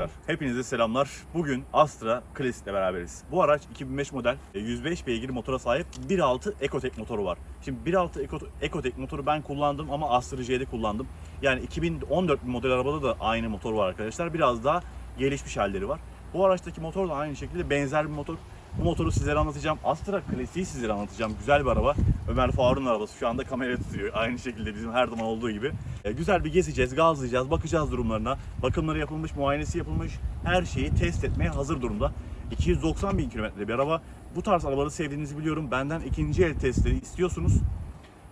arkadaşlar, hepinize selamlar. Bugün Astra Classic'le beraberiz. Bu araç 2005 model, e, 105 beygir motora sahip 1.6 Ecotec motoru var. Şimdi 1.6 Eco- Ecotec motoru ben kullandım ama Astra J'de kullandım. Yani 2014 model arabada da aynı motor var arkadaşlar. Biraz daha gelişmiş halleri var. Bu araçtaki motor da aynı şekilde benzer bir motor. Bu motoru sizlere anlatacağım. Astra Classic'i sizlere anlatacağım. Güzel bir araba. Ömer Faruk'un arabası şu anda kameraya tutuyor. Aynı şekilde bizim her zaman olduğu gibi. E, güzel bir gezeceğiz, gazlayacağız, bakacağız durumlarına. Bakımları yapılmış, muayenesi yapılmış. Her şeyi test etmeye hazır durumda. 290 bin kilometre bir araba. Bu tarz arabaları sevdiğinizi biliyorum. Benden ikinci el testleri istiyorsunuz.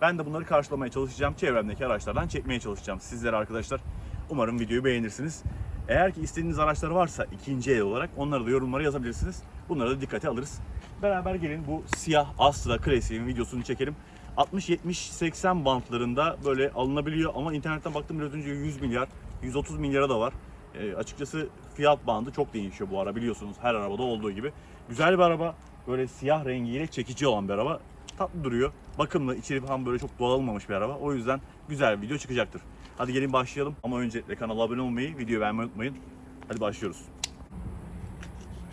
Ben de bunları karşılamaya çalışacağım. Çevremdeki araçlardan çekmeye çalışacağım sizlere arkadaşlar. Umarım videoyu beğenirsiniz. Eğer ki istediğiniz araçlar varsa ikinci el olarak onları da yorumlara yazabilirsiniz. Bunları da dikkate alırız. Beraber gelin bu siyah Astra Classic'in videosunu çekelim. 60-70-80 bantlarında böyle alınabiliyor ama internetten baktım biraz önce 100 milyar, 130 milyara da var. E, açıkçası fiyat bandı çok değişiyor bu ara biliyorsunuz her arabada olduğu gibi. Güzel bir araba, böyle siyah rengiyle çekici olan bir araba. Tatlı duruyor. Bakımlı, içeri falan böyle çok doğalmamış bir araba. O yüzden güzel bir video çıkacaktır. Hadi gelin başlayalım. Ama öncelikle kanala abone olmayı, videoyu beğenmeyi unutmayın. Hadi başlıyoruz.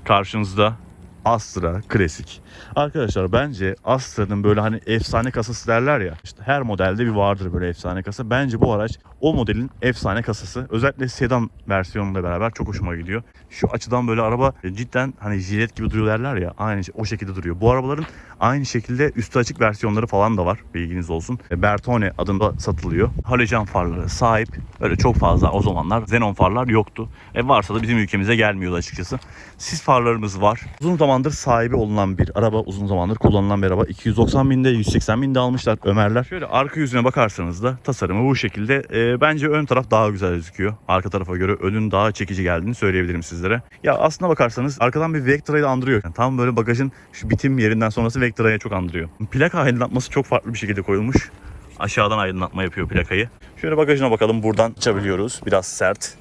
Karşınızda Astra Klasik. Arkadaşlar bence Astra'nın böyle hani efsane kasası derler ya. İşte her modelde bir vardır böyle efsane kasa. Bence bu araç o modelin efsane kasası. Özellikle sedan versiyonuyla beraber çok hoşuma gidiyor. Şu açıdan böyle araba cidden hani jilet gibi duruyor derler ya. Aynı o şekilde duruyor. Bu arabaların aynı şekilde üstü açık versiyonları falan da var. Bilginiz olsun. Bertone adında satılıyor. Halojen farları sahip. Öyle çok fazla o zamanlar xenon farlar yoktu. E varsa da bizim ülkemize gelmiyordu açıkçası. Sis farlarımız var. Uzun zamandır sahibi olunan bir araba. Uzun zamandır kullanılan bir araba. 290 binde 180 binde almışlar Ömerler. Şöyle arka yüzüne bakarsanız da tasarımı bu şekilde. E, bence ön taraf daha güzel gözüküyor. Arka tarafa göre önün daha çekici geldiğini söyleyebilirim sizlere. Ya aslına bakarsanız arkadan bir Vectra'yı andırıyor. Yani tam böyle bagajın şu bitim yerinden sonrası Vectra'ya çok andırıyor. Plaka aydınlatması çok farklı bir şekilde koyulmuş. Aşağıdan aydınlatma yapıyor plakayı. Şöyle bagajına bakalım. Buradan açabiliyoruz. Biraz sert.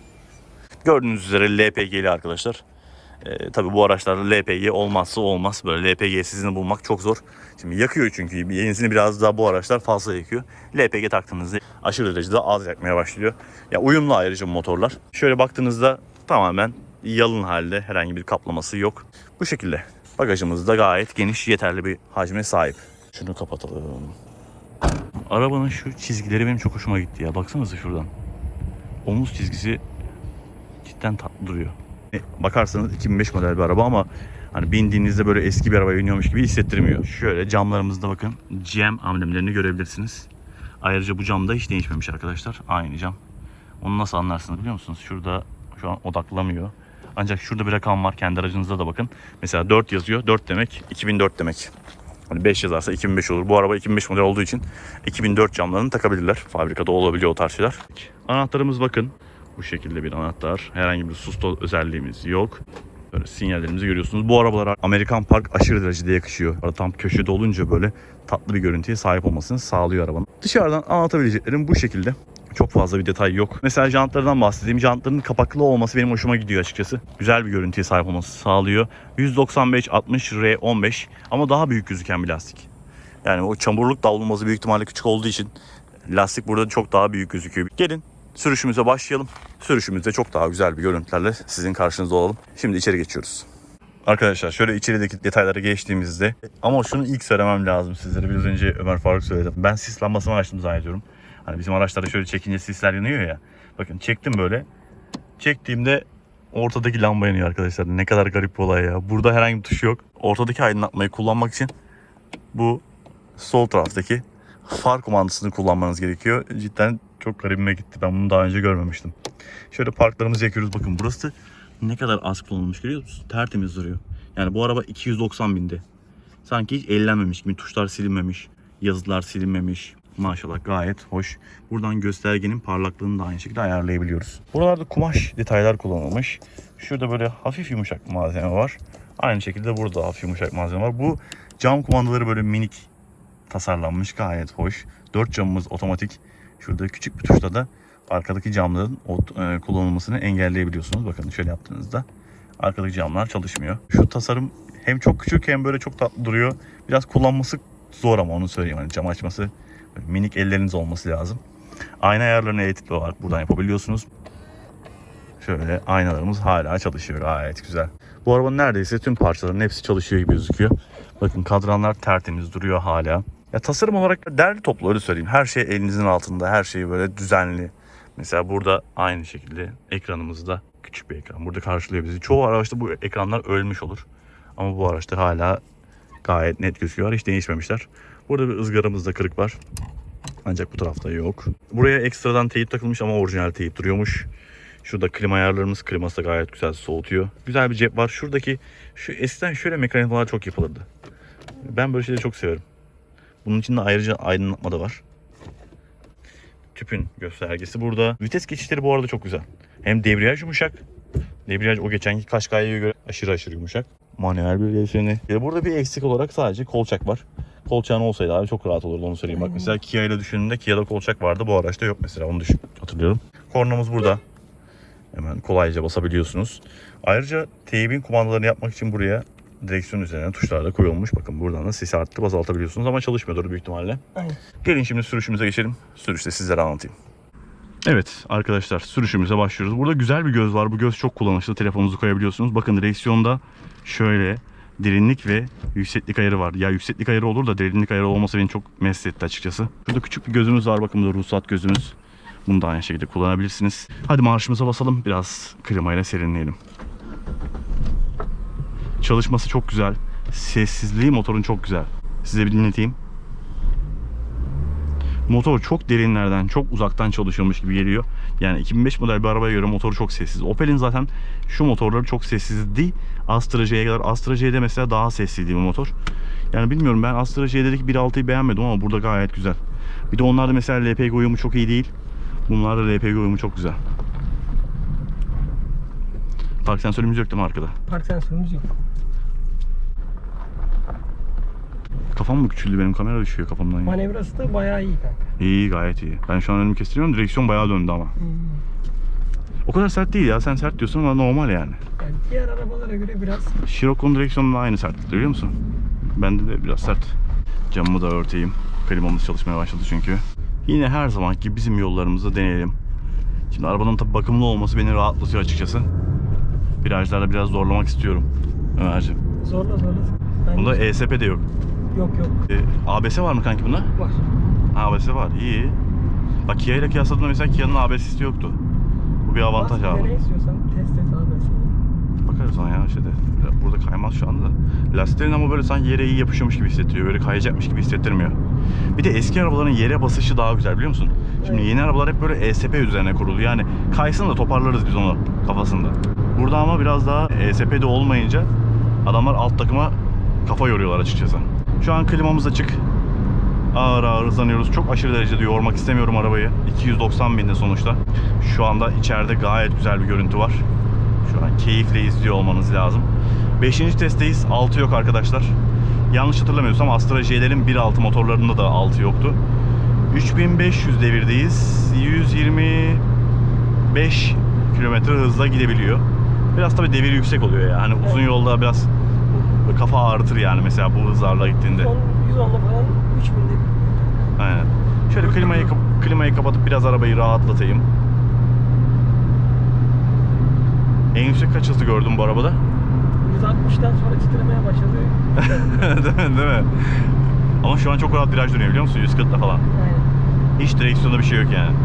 Gördüğünüz üzere LPG'li arkadaşlar. Ee, tabii bu araçlarda LPG olmazsa olmaz. Böyle LPG sizini bulmak çok zor. Şimdi yakıyor çünkü yenisini biraz daha bu araçlar fazla yakıyor. LPG taktığınızda aşırı derecede az yakmaya başlıyor. Ya uyumlu ayrıca motorlar. Şöyle baktığınızda tamamen yalın halde herhangi bir kaplaması yok. Bu şekilde. Bagajımız da gayet geniş, yeterli bir hacme sahip. Şunu kapatalım. Arabanın şu çizgileri benim çok hoşuma gitti ya. Baksanıza şuradan. Omuz çizgisi cidden tatlı duruyor. Bakarsanız 2005 model bir araba ama hani bindiğinizde böyle eski bir araba biniyormuş gibi hissettirmiyor. Şöyle camlarımızda bakın GM amblemlerini görebilirsiniz. Ayrıca bu cam da hiç değişmemiş arkadaşlar. Aynı cam. Onu nasıl anlarsınız biliyor musunuz? Şurada şu an odaklamıyor. Ancak şurada bir rakam var. Kendi aracınızda da bakın. Mesela 4 yazıyor. 4 demek 2004 demek. Hani 5 yazarsa 2005 olur. Bu araba 2005 model olduğu için 2004 camlarını takabilirler. Fabrikada olabiliyor o tarz şeyler. Anahtarımız bakın. Bu şekilde bir anahtar. Herhangi bir susto özelliğimiz yok. Böyle sinyallerimizi görüyorsunuz. Bu arabalara Amerikan Park aşırı derecede yakışıyor. Arada Tam köşede olunca böyle tatlı bir görüntüye sahip olmasını sağlıyor arabanın. Dışarıdan anlatabileceklerim bu şekilde. Çok fazla bir detay yok. Mesela jantlardan bahsedeyim. Jantların kapaklı olması benim hoşuma gidiyor açıkçası. Güzel bir görüntüye sahip olması sağlıyor. 195 60 R15 ama daha büyük gözüken bir lastik. Yani o çamurluk davlumbazı büyük ihtimalle küçük olduğu için lastik burada çok daha büyük gözüküyor. Gelin sürüşümüze başlayalım. Sürüşümüzde çok daha güzel bir görüntülerle sizin karşınızda olalım. Şimdi içeri geçiyoruz. Arkadaşlar şöyle içerideki detaylara geçtiğimizde ama şunu ilk söylemem lazım sizlere. Biraz önce Ömer Faruk söyledi. Ben sis lambasını açtım zannediyorum. Hani bizim araçlarda şöyle çekince sisler yanıyor ya. Bakın çektim böyle. Çektiğimde ortadaki lamba yanıyor arkadaşlar. Ne kadar garip bir olay ya. Burada herhangi bir tuş yok. Ortadaki aydınlatmayı kullanmak için bu sol taraftaki far kumandasını kullanmanız gerekiyor. Cidden çok garibime gitti. Ben bunu daha önce görmemiştim. Şöyle parklarımızı yakıyoruz. Bakın burası ne kadar az kullanılmış görüyor musunuz? Tertemiz duruyor. Yani bu araba 290 binde. Sanki hiç ellenmemiş gibi. Tuşlar silinmemiş. Yazılar silinmemiş. Maşallah gayet hoş. Buradan göstergenin parlaklığını da aynı şekilde ayarlayabiliyoruz. Buralarda kumaş detaylar kullanılmış. Şurada böyle hafif yumuşak malzeme var. Aynı şekilde burada hafif yumuşak malzeme var. Bu cam kumandaları böyle minik tasarlanmış gayet hoş. Dört camımız otomatik. Şurada küçük bir tuşla da arkadaki camların e, kullanılmasını engelleyebiliyorsunuz. Bakın şöyle yaptığınızda arkadaki camlar çalışmıyor. Şu tasarım hem çok küçük hem böyle çok tatlı duruyor. Biraz kullanması zor ama onu söyleyeyim. Hani cam açması minik elleriniz olması lazım. Ayna ayarlarını elektrikli olarak buradan yapabiliyorsunuz. Şöyle aynalarımız hala çalışıyor gayet güzel. Bu arabanın neredeyse tüm parçaların hepsi çalışıyor gibi gözüküyor. Bakın kadranlar tertemiz duruyor hala. Ya tasarım olarak derli toplu öyle söyleyeyim. Her şey elinizin altında. Her şey böyle düzenli. Mesela burada aynı şekilde ekranımızda küçük bir ekran. Burada karşılıyor bizi. Çoğu araçta bu ekranlar ölmüş olur. Ama bu araçta hala gayet net gözüküyor. Hiç değişmemişler. Burada bir ızgaramızda kırık var. Ancak bu tarafta yok. Buraya ekstradan teyip takılmış ama orijinal teyip duruyormuş. Şurada klima ayarlarımız. Kliması da gayet güzel soğutuyor. Güzel bir cep var. Şuradaki şu eskiden şöyle mekanizmalar çok yapılırdı. Ben böyle şeyleri çok severim. Bunun için de ayrıca aydınlatma da var. Tüpün göstergesi burada. Vites geçişleri bu arada çok güzel. Hem debriyaj yumuşak. Debriyaj o geçenki Kaşkay'a göre aşırı aşırı yumuşak. Manuel bir değişeni. Burada bir eksik olarak sadece kolçak var. Kolçağın olsaydı abi çok rahat olurdu onu söyleyeyim. Bak mesela Kia ile düşündüğünde Kia'da kolçak vardı. Bu araçta yok mesela onu düşün. Hatırlıyorum. Kornamız burada. Hemen kolayca basabiliyorsunuz. Ayrıca teybin kumandalarını yapmak için buraya direksiyon üzerine tuşlar da koyulmuş. Bakın buradan da sesi arttırıp azaltabiliyorsunuz ama çalışmıyordur büyük ihtimalle. Aynen. Gelin şimdi sürüşümüze geçelim. Sürüşte sizlere anlatayım. Evet arkadaşlar sürüşümüze başlıyoruz. Burada güzel bir göz var. Bu göz çok kullanışlı. Telefonunuzu koyabiliyorsunuz. Bakın direksiyonda şöyle derinlik ve yükseklik ayarı var. Ya yükseklik ayarı olur da derinlik ayarı olmasa beni çok mest etti açıkçası. Burada küçük bir gözümüz var. Bakın burada ruhsat gözümüz. Bunu da aynı şekilde kullanabilirsiniz. Hadi marşımıza basalım. Biraz klimayla serinleyelim. Çalışması çok güzel. Sessizliği motorun çok güzel. Size bir dinleteyim. Motor çok derinlerden, çok uzaktan çalışıyormuş gibi geliyor. Yani 2005 model bir arabaya göre motoru çok sessiz. Opel'in zaten şu motorları çok sessizdi. Astra J'ye kadar. Astra J'de mesela daha sessizdi bu motor. Yani bilmiyorum ben Astra J'deki 1.6'yı beğenmedim ama burada gayet güzel. Bir de onlarda mesela LPG uyumu çok iyi değil. Bunlarda LPG uyumu çok güzel. Park sensörümüz yok değil mi arkada? Park sensörümüz yok. Kafam mı küçüldü benim kamera düşüyor kafamdan ya. Manevrası da bayağı iyi kanka. İyi gayet iyi. Ben şu an önümü kestiriyorum direksiyon bayağı döndü ama. Hmm. O kadar sert değil ya sen sert diyorsun ama normal yani. Yani diğer arabalara göre biraz Scirocco'nun direksiyonunda aynı sertlikte biliyor musun? Bende de biraz sert. Camımı da örteyim. Klimamız çalışmaya başladı çünkü. Yine her zamanki bizim yollarımızda deneyelim. Şimdi arabanın tabi bakımlı olması beni rahatlatıyor açıkçası. Virajlarda biraz zorlamak istiyorum Ömerciğim. zorla zorla. Bunda ESP de yok. Yok yok E, ABS var mı kanki bunda? var. ABS var iyi. Bak Kia ile kıyasladığımda mesela Kia'nın ABS sistemi yoktu. Bu bir avantaj Bas, abi. Ne istiyorsan test et abi sen. Bakarız ona ya şeyde. Burada kaymaz şu anda. Lastiklerin ama böyle sanki yere iyi yapışıyormuş gibi hissettiriyor. Böyle kayacakmış gibi hissettirmiyor. Bir de eski arabaların yere basışı daha güzel biliyor musun? Şimdi Evet. yeni arabalar hep böyle ESP üzerine kurulu. Yani kaysın da toparlarız biz onu kafasında. Burada ama biraz daha ESP'de olmayınca adamlar alt takıma kafa yoruyorlar açıkçası. Şu an klimamız açık. Ağır ağır hızlanıyoruz. Çok aşırı derecede yormak istemiyorum arabayı. 290 binde sonuçta. Şu anda içeride gayet güzel bir görüntü var. Şu an keyifle izliyor olmanız lazım. Beşinci testteyiz. 6 yok arkadaşlar. Yanlış hatırlamıyorsam Astra J'lerin 1.6 motorlarında da 6 yoktu. 3500 devirdeyiz. 125 kilometre hızla gidebiliyor. Biraz tabii devir yüksek oluyor ya. Hani uzun yolda biraz kafa ağrıtır yani mesela bu hızlarla gittiğinde. Son 110'la falan 3000'de Aynen. Şöyle klimayı klimayı kapatıp biraz arabayı rahatlatayım. En yüksek kaç hızlı gördüm bu arabada? 160'tan sonra titremeye başladı. değil mi? Değil mi? Ama şu an çok rahat viraj dönüyor biliyor musun? 140'la falan. Aynen. Hiç direksiyonda bir şey yok yani.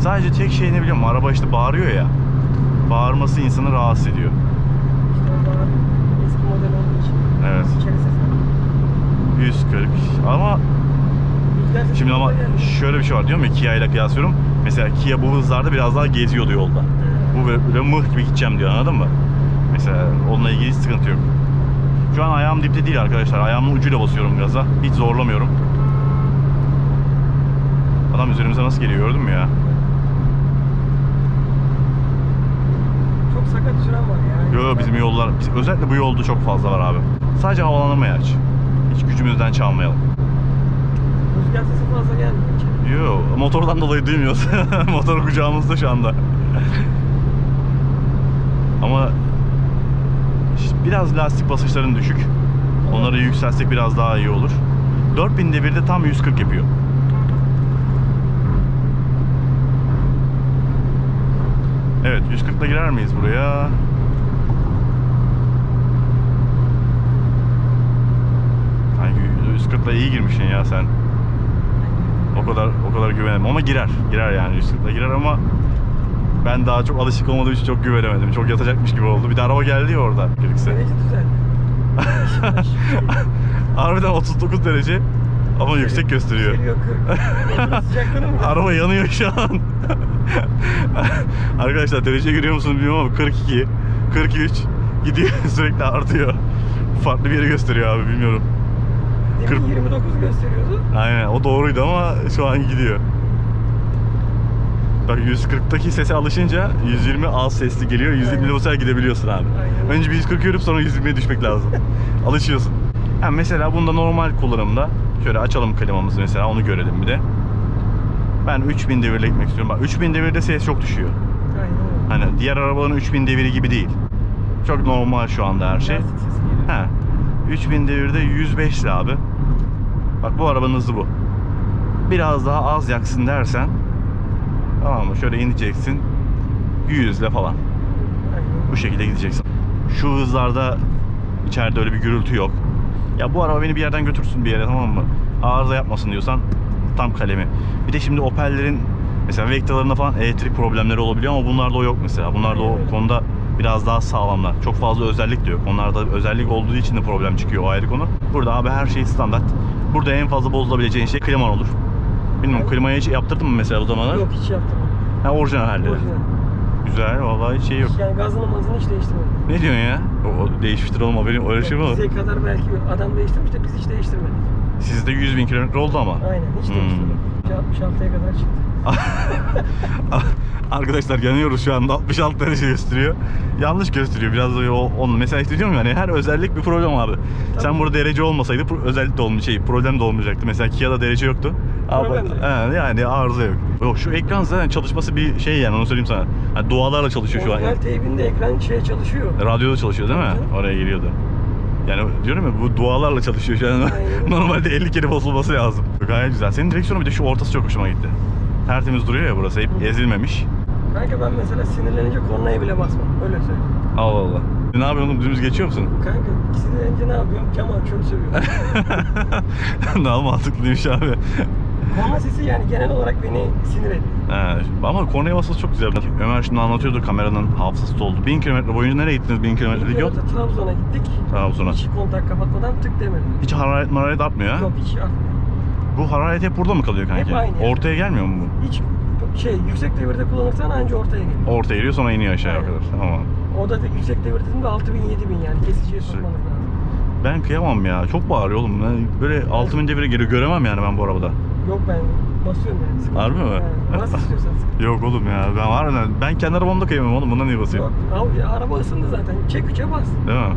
Sadece tek şey ne biliyor musun? Araba işte bağırıyor ya. Bağırması insanı rahatsız ediyor. İşte o zaman eski model olduğu için. Evet. İçeri ses var. 140 ama şimdi ama şöyle bir şey var diyorum ya Kia ile kıyaslıyorum. Mesela Kia bu hızlarda biraz daha geziyordu yolda. Bu böyle, mıh gibi gideceğim diyor anladın mı? Mesela onunla ilgili sıkıntı yok. Şu an ayağım dipte değil arkadaşlar. Ayağımın ucuyla basıyorum gaza. Hiç zorlamıyorum. Adam üzerimize nasıl geliyor gördün mü ya? Çok sakat süren var ya. Yo yo, bizim yollar, özellikle bu yolda çok fazla var abi. Sadece havalandırmaya aç. Hiç gücümüzden çalmayalım. Rüzgar sesi fazla gelmiyor içeri. Yo motordan dolayı duymuyoruz. Motor kucağımızda şu anda. Ama biraz lastik basınçların düşük. Onları yükselsek biraz daha iyi olur. 4000 devirde tam 140 yapıyor. Evet 140'la girer miyiz buraya? Sanki 140'la iyi girmişsin ya sen. O kadar o kadar güvenemem ama girer. Girer yani 140'la girer ama ben daha çok alışık olmadığım için çok güvenemedim. Çok yatacakmış gibi oldu. Bir de araba geldi ya orada gerekirse. Derece düzeldi. Harbiden 39 derece ama yüksek gösteriyor. Geliyor 40. Sıcaklığını mı? Araba yanıyor şu an. Arkadaşlar derece görüyor musunuz bilmiyorum ama 42, 43 gidiyor sürekli artıyor. Farklı bir yeri gösteriyor abi bilmiyorum. Demin 29 gösteriyordu. Aynen o doğruydu ama şu an gidiyor. Bak 140'taki sese alışınca 120 az sesli geliyor. 120'de Aynen. bu sefer gidebiliyorsun abi. Aynen. Önce bir 140 yürüp sonra 120'ye düşmek lazım. Alışıyorsun. Yani mesela bunda normal kullanımda şöyle açalım klimamızı mesela onu görelim bir de. Ben 3000 devirle gitmek istiyorum. Bak 3000 devirde ses çok düşüyor. Aynen. Hani diğer arabaların 3000 deviri gibi değil. Çok normal şu anda her şey. He. 3000 devirde 105 'li abi. Bak bu arabanın hızı bu. Biraz daha az yaksın dersen tamam mı? Şöyle ineceksin. 100 ile falan. Bu şekilde gideceksin. Şu hızlarda içeride öyle bir gürültü yok. Ya bu araba beni bir yerden götürsün bir yere tamam mı? Arıza yapmasın diyorsan tam kalemi. Bir de şimdi Opel'lerin mesela Vectra'larında falan elektrik problemleri olabiliyor ama bunlarda o yok mesela. Bunlarda o konuda biraz daha sağlamlar. Çok fazla özellik de yok. Onlarda özellik olduğu için de problem çıkıyor o ayrı konu. Burada abi her şey standart. Burada en fazla bozulabileceğin şey kliman olur. Bilmiyorum klimayı hiç yaptırdın mı mesela o zamanlar? Yok hiç yaptım. Ha orijinal halde. Orijinal. Güzel vallahi hiç şey yok. Yani gazını mazını hiç değiştirmedim. Ne diyorsun ya? O, değişmiştir oğlum haberin öyle şey mi olur? Bize kadar belki adam değiştirmiş de biz hiç değiştirmedik. Sizde 100 bin kilometre oldu ama. Aynen hiç Hmm. değiştirmedik. 66'ya kadar çıktı. Arkadaşlar yanıyoruz şu anda 66 derece gösteriyor. Yanlış gösteriyor biraz da o onun mesela işte diyorum yani her özellik bir problem abi. Sen Tabii. burada derece olmasaydı özellik de olmayacak şey problem de olmayacaktı. Mesela Kia'da derece yoktu. Abi, he, yani arıza yok. Yok şu ekran zaten çalışması bir şey yani onu söyleyeyim sana. Hani dualarla çalışıyor şu an. Orijinal teybinde ekran şey çalışıyor. Radyoda çalışıyor değil mi? Canım. Oraya geliyordu. Yani diyorum ya bu dualarla çalışıyor şu an. Normalde 50 kere bozulması lazım. Gayet güzel. Senin direksiyonu bir de şu ortası çok hoşuma gitti. Tertemiz duruyor ya burası. Hep Hı. ezilmemiş. Kanka ben mesela sinirlenince kornaya bile basmam. Öyle söyleyeyim. Allah Allah. Ne yapıyorsun oğlum? Dümdüz geçiyor musun? Kanka sinirlenince ne yapıyorum? Cam açıyorum sövüyorum. Daha mantıklıymış abi. Korna sesi yani genel olarak beni sinir ediyor. He, ama kornaya basması çok güzel. Ömer şimdi anlatıyordu kameranın hafızası doldu. 1000 kilometre boyunca nereye gittiniz 1000 kilometrelik yol? Trabzon'a Trabzon'a gittik. Trabzon'a. Hiç kontak kapatmadan tık demedim. Hiç hararet mararet artmıyor ha? Yok hiç artmıyor. Bu hararet hep burada mı kalıyor kanki? Hep aynı. Ortaya gelmiyor mu bu? Hiç şey yüksek devirde kullanırsan anca ortaya geliyor. Ortaya geliyor sonra iniyor aşağıya Aynen. kadar. Tamam. O da yüksek devirde de 6000 7000 yani kesiciye sokmanız lazım. Ben kıyamam ya. Çok bağırıyor oğlum. Ben böyle 6000 devire geliyor. Göremem yani ben bu arabada. Yok ben basıyorum yani. Sıkıntı Harbi mi? He, Nasıl istiyorsan. Yok oğlum ya. Ben var ya. Ben kendi arabamda kıyamam oğlum. Buna niye basayım? Yok abi ya araba ısındı zaten. Çek üçe bas. Değil mi?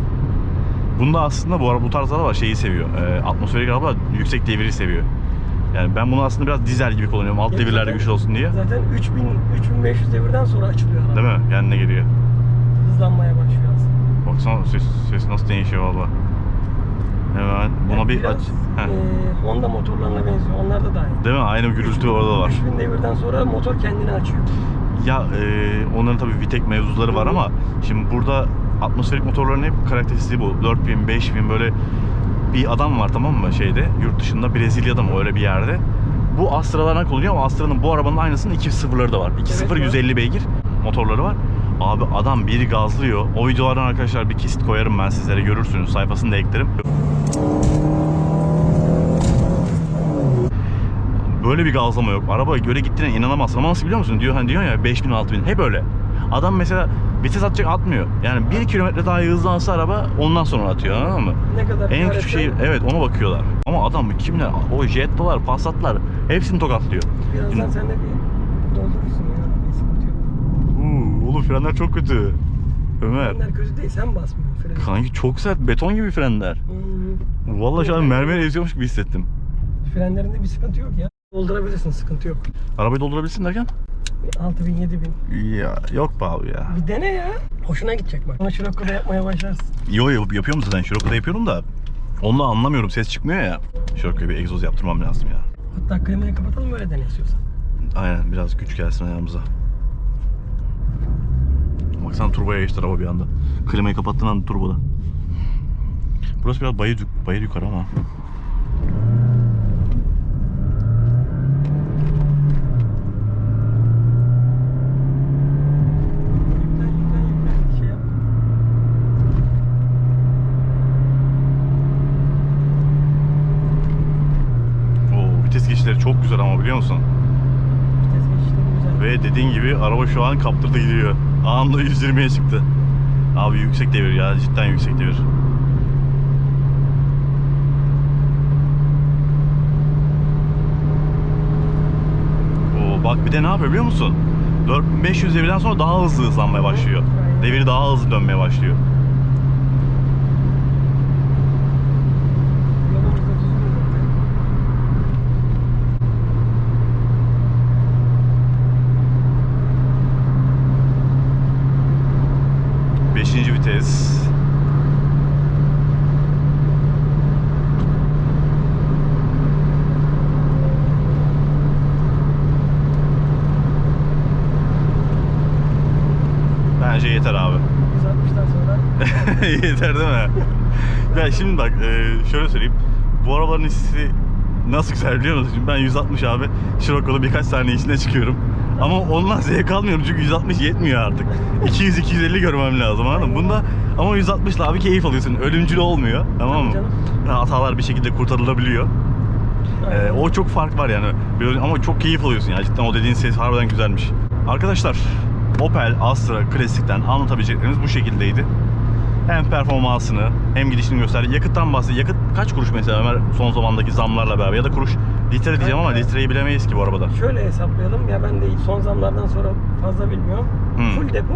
Bunda aslında bu araba bu tarz araba şeyi seviyor. E, atmosferik araba yüksek deviri seviyor. Yani ben bunu aslında biraz dizel gibi kullanıyorum. Alt devirlerde zaten- güçlü olsun diye. Zaten 3000 3500 devirden sonra açılıyor araba. Değil mi? Kendine geliyor. Hızlanmaya başlıyor aslında. Baksana ses, ses nasıl değişiyor valla. Hemen buna Yani bir biraz, aç. Heh. e, Honda motorlarına benziyor. Onlar da dahil. Değil mi? Aynı gürültü orada var. 3000 devirden sonra motor kendini açıyor. Ya e, onların tabii Vitek mevzuları var ama şimdi burada atmosferik motorların hep karakteristiği bu. 4000, 5000 böyle bir adam var tamam mı şeyde yurt dışında Brezilya'da mı öyle bir yerde. Bu Astra'larına kullanıyor ama Astra'nın bu arabanın aynısının 2.0'ları da var. 2.0 Evet, var. 150 beygir motorları var. Abi adam bir gazlıyor. O videolardan arkadaşlar bir kesit koyarım ben sizlere görürsünüz. Sayfasını da eklerim. Böyle bir gazlama yok. Araba göre gittiğine inanamazsın. Ama nasıl biliyor musun? Diyor hani diyor ya 5000 6000 hep öyle. Adam mesela vites atacak atmıyor. Yani 1 kilometre daha hızlansa araba ondan sonra atıyor anladın mı? Ne kadar En küçük şey evet ona bakıyorlar. Ama adam kimler o Jetta'lar, Passat'lar hepsini tokatlıyor. Birazdan sen de bir doldurursun ya. Bir sıkıntı yok. Uuu oğlum frenler çok kötü. Ömer. Frenler kötü değil sen basmıyorsun freni. Kanki çok sert beton gibi frenler. Hmm. Vallahi şu an mermer eziyormuş gibi hissettim. Frenlerinde bir sıkıntı yok ya. Doldurabilirsin sıkıntı yok. Arabayı doldurabilirsin derken? 6000 7000. Ya yok be abi ya. Bir dene ya. Hoşuna gidecek bak. Ona şirokkoda yapmaya başlarsın. Yo yo yapıyorum zaten Scirocco'da yapıyorum da. Onunla anlamıyorum ses çıkmıyor ya. Scirocco'ya bir egzoz yaptırmam lazım ya. Hatta klimayı kapatalım böyle dene istiyorsan. Aynen biraz güç gelsin ayağımıza. Baksana turboya geçti araba bir anda. Klimayı kapattığın anda turboda. Burası biraz bayır, bayır yukarı ama. Yüklen yüklen yüklen. Şey yap. Oo, vites geçişleri çok güzel ama biliyor musun? Ve dediğin gibi araba şu an kaptırdı gidiyor. Anında 120'ye çıktı. Abi yüksek devir ya cidden yüksek devir. Oo, bak bir de ne yapıyor biliyor musun? 4500 devirden sonra daha hızlı hızlanmaya başlıyor. Deviri daha hızlı dönmeye başlıyor. Yolumuz da düzgün zaten. Vites. Bence yeter abi. 160'tan sonra yeter değil mi? ya şimdi bak e, şöyle söyleyeyim. Bu arabanın hissi nasıl güzel biliyor musun? Şimdi ben 160 abi Scirocco'da birkaç saniye içine çıkıyorum. Ama ondan zevk almıyorum çünkü 160 yetmiyor artık. 200-250 görmem lazım anladın mı? Bunda ama 160 ile abi keyif alıyorsun. Ölümcül olmuyor. Tamam mı? Hatalar bir şekilde kurtarılabiliyor. Ee, o çok fark var yani. Ama çok keyif alıyorsun ya. Cidden o dediğin ses harbiden güzelmiş. Arkadaşlar Opel Astra Klasik'ten anlatabileceklerimiz bu şekildeydi. Hem performansını hem gidişini gösterdi. Yakıttan bahsetti. Yakıt kaç kuruş mesela Ömer son zamandaki zamlarla beraber ya da kuruş litre diyeceğim ama litreyi bilemeyiz ki bu arabada. Şöyle hesaplayalım ya ben de son zamlardan sonra fazla bilmiyorum. Hmm. Full depo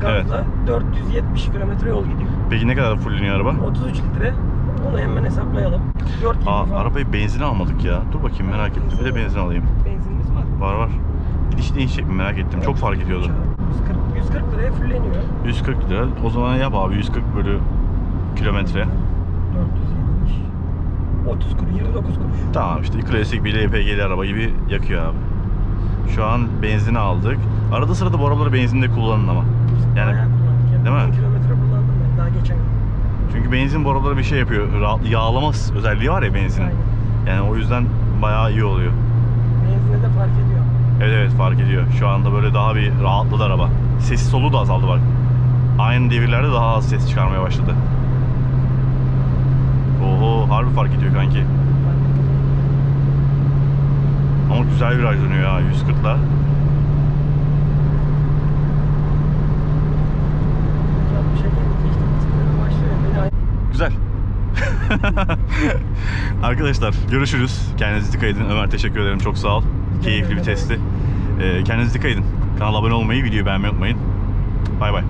gazla 470 kilometre yol gidiyor. Peki ne kadar fulleniyor araba? 33 litre. Onu hemen hesaplayalım. 4 gibi Aa, falan. arabayı benzin almadık ya. Dur bakayım merak ettim. Bir de benzin alayım. Benzinimiz var. Var var. Gidiş değişecek mi merak ettim. Çok fark ediyordu. 140, 140 liraya fulleniyor. 140 lira. O zaman yap abi 140 bölü kilometre. 470. 30 kuruş, 29 kuruş. Tamam işte klasik bir LPG'li araba gibi yakıyor abi. Şu an benzini aldık. Arada sırada bu arabaları benzinde kullanın ama. Yani Bayağı kullandık. ya. Değil mi? 1000 kilometre kullandım ben daha geçen gün. çünkü benzin bu arabalara bir şey yapıyor. Ra- yağlama özelliği var ya benzinin. Aynen. Yani o yüzden bayağı iyi oluyor. Benzine de fark ediyor. Evet evet fark ediyor. Şu anda böyle daha bir rahatladı araba. Sesi solu da azaldı bak. Aynı devirlerde daha az ses çıkarmaya başladı. Oho harbi fark ediyor kanki. Ama güzel viraj dönüyor ya 140'la. Ya bir şey Güzel. Arkadaşlar görüşürüz. Kendinize dikkat edin. Ömer teşekkür ederim. Çok sağ ol. Keyifli bir testti. Ee, kendinize dikkat edin. Kanala abone olmayı, videoyu beğenmeyi unutmayın. Bay bay.